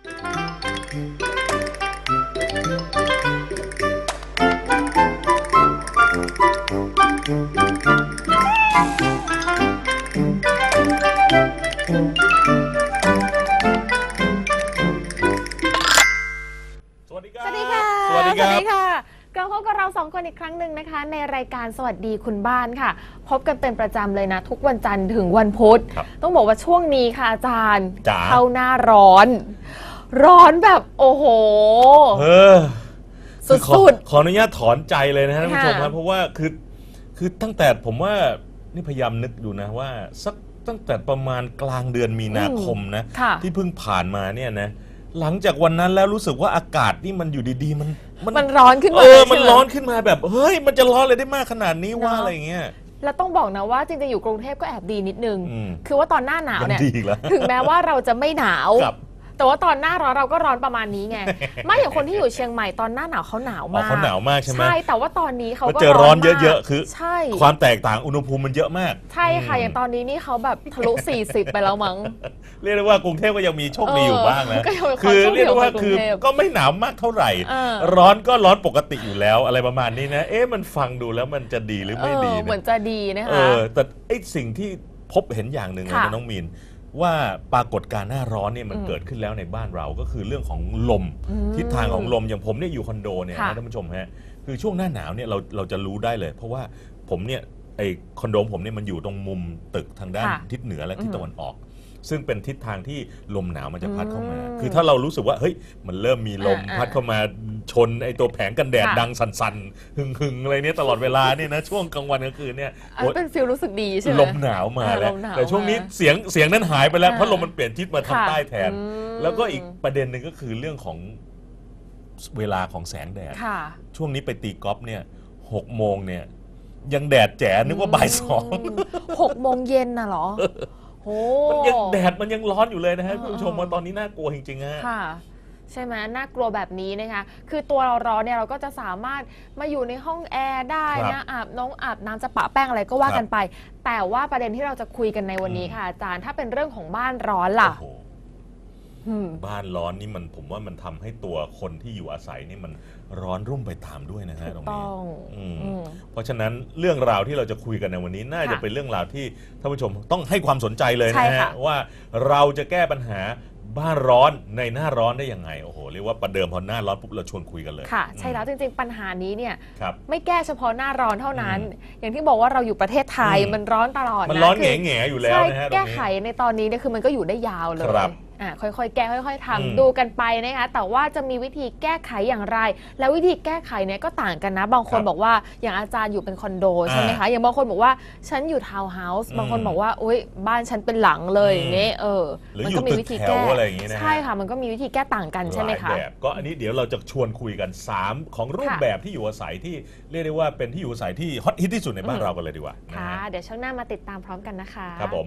สวัสดีครับ สวัสดีค่ะ สวัสดีครับค่ะกลับมาพบกับเราสองคนอีกครั้งหนึ่งนะคะ ในรายการสวัสดีคุณบ้านค่ะ พบกันเป็นประจำเลยนะ ทุกวันจันทร์ถึงวันพุธ ครับต้องบอกว่าช่วงนี้ค่ะอาจารย์ จ๋า เข้าหน้าร้อน ร้อนแบบโอ้โห เออสุคือขอดขออนุญาตถอนใจเลยนะฮะท่านผู้ชมค่ะครับเพราะว่าคือคือตั้งแต่ผมว่านี่พยายามนึกอยู่นะว่า สักตั้งแต่ประมาณกลางเดือนมีนาคมนะ ค่ะ ที่เพิ่งผ่านมาเนี่ยนะ หลังจากวันนั้นแล้วรู้สึกว่าอากาศนี่มันอยู่ดีๆ มันมันร้อนขึ้นมาเออใช่ไหมันร้อนขึ้นมาแบบ เฮ้ย มันจะร้อนเลยได้มากขนาดนี้ว่าเนอะ อะไรอย่างเงี้ย แล้วต้องบอกนะว่าจริงๆอยู่กรุงเทพก็แอบดีนิดนึง อืม คือว่าตอนหน้าหนาวมันเนี่ย ดีอีกแล้ว ถึงแม้ว่าเราจะไม่หนาว ครับ แต่ว่าตอนหน้าร้อนเราก็ร้อนประมาณนี้ไง ไม่อย่างคนที่อยู่เชียงใหม่ตอนหน้าหนาวเขาหนาวอ๋อมากเขาหนาวมากใช่ไหมใช่แต่ว่าตอนนี้เขาก็ก็เจอร้อนมากเยอะๆคือใช่ความแตกต่างอุณหภูมิมันเยอะมาก ใช่ค่ะอย่างตอนนี้นี่เขาแบบทะลุ 40 ไปแล้วมั้ง เรียกได้ว่ากรุงเทพก็ยังมีโชคดีอยู่บ้างนะเออก็ยังมีความคือโชคดีเรียกได้ว่าของกรุงคือเทพก็ไม่หนาวมากเท่าไหร่เออร้อนก็ร้อนปกติอยู่แล้วอะไรประมาณนี้นะ เอ๊ะมันฟังดูแล้วมันจะดีหรือไม่ดีเออเหมือนนะจะดีนะเอคะอแต่ไอ้สิ่งที่พบเห็นอย่างหนึ่งเลยค่ะนะน้องมีน ว่าปรากฏการณ์หน้าร้อนเนี่ยมันอืมเกิดขึ้นแล้วในบ้านเราก็คือเรื่องของลมอืมทิศทางของลมอย่างผมเนี่ยอยู่คอนโดเนี่ยค่ะนะท่านผู้ชมฮะคือช่วงหน้าหนาวเนี่ยเราเราจะรู้ได้เลย เพราะว่าผมเนี่ยไอคอนโดผมเนี่ยมันอยู่ตรงมุมตึกทางด้านค่ะทิศเหนือและทิศอืมตะวันออก ซึ่งเป็นทิศทางที่ลมหนาวมันจะพัดเข้ามาอืมคือถ้าเรารู้สึกว่าเฮ้ยมันเริ่มมีลมอ่าพัดเข้ามาชนไอตัวแผงกันแดดค่ะ ดังสั่นๆหึงๆอะไรเนี่ยตลอดเวลาเนี่ยนะช่วงกลางวันกลางคืนเนี่ยอันนี้เป็นฟิลรู้สึกดีใช่ไหม ลมหนาวมาอ่าแล้วลมหนาวแต่ช่วงนี้มาเสียงเสียงนั้นหายไปแล้วอ่าเพราะลมมันเปลี่ยนทิศมาทางค่ะใต้แทน อืม แล้วก็อีกประเด็นหนึ่งก็คือเรื่องของเวลาของแสงแดด ค่ะ ช่วงนี้ไปตีกอล์ฟเนี่ยหกโมงเนี่ยยังแดดแจ๋นึกว่าบ่ายสองมหกโมงเย็นน่ะเหรอ โหมันยังแดดมันยังร้อนอยู่เลยนะฮะเออคุณผู้ชมว่าตอนนี้น่ากลัวจริงๆฮะ ค่ะใช่ไหมน่ากลัวแบบนี้นะคะ คือตัวเราร้อนเนี่ยเราก็จะสามารถมาอยู่ในห้องแอร์ได้ครันะบอาบน้องอาบน้ำจะปะแป้งอะไรก็ว่าครับกันไป แต่ว่าประเด็นที่เราจะคุยกันในวันนี้อืมค่ะอาจารย์ ถ้าเป็นเรื่องของบ้านร้อนล่ะ โอ้โหอืม บ้านร้อนนี่มันผมว่ามันทำให้ตัวคนที่อยู่อาศัยนี่มันร้อนรุ่มไปตามด้วยนะฮะตรงนี้ต้องอืมอืมเพราะฉะนั้นเรื่องราวที่เราจะคุยกันในวันนี้น่าจะค่ะเป็นเรื่องราวที่ท่านผู้ชมต้องให้ความสนใจเลยใช่นะค่ะฮะว่าเราจะแก้ปัญหาบ้านร้อนในหน้าร้อนได้ยังไงโอ้โหเรียกว่าประเดิมพอหน้าร้อนปุ๊บเราชวนคุยกันเลยค่ะ ใช่แล้วจริง ๆ ปัญหานี้เนี่ยครับไม่แก้เฉพาะหน้าร้อนเท่านั้น อย่างที่บอกว่าเราอยู่ประเทศไทยอืมมันร้อนตลอดมันนะร้อนคืแง่แง่ๆอยู่แล้วใช่นะฮะตรงแก้นี้ไขในตอนนี้เนี่ยคือมันก็อยู่ได้ยาวเลยครับ อ่าค่อยๆ แก้ค่อยๆอืมทำดูกันไปนะคะแต่ว่าจะมีวิธีแก้ไขอย่างไร แล้ววิธีแก้ไขเนี่ยก็ต่างกันนะ บางคนครับบอกว่าอย่างอาจารย์อยู่เป็นคอนโดใช่ไหมอ่าคะอย่างบางคนบอกว่าฉันอยู่ทาวน์เฮาส์อืมบางคนบอกว่าอุ้ยบ้านฉันเป็นหลังเลยอืมอย่างเงี้ยเออหรือมัอยู่ก็มีตึกวิธีแถแก้วอะไรอย่างงี้นะฮะ ใช่ค่ะ มันก็มีวิธีแก้ต่างกันใช่ไหมลายคะแบบก็อันนี้เดี๋ยวเราจะชวนคุยกัน 3 ของรูปค่ะแบบที่อยู่อาศัยที่เรียกได้ว่าเป็นที่อยู่อาศัยที่ฮอตฮิตที่สุดในบ้านอืม เรากันเลยดีกว่านะค่ะ ฮะเดี๋ยวช่วงหน้ามาติดตามพร้อมกันนะคะ ครับผม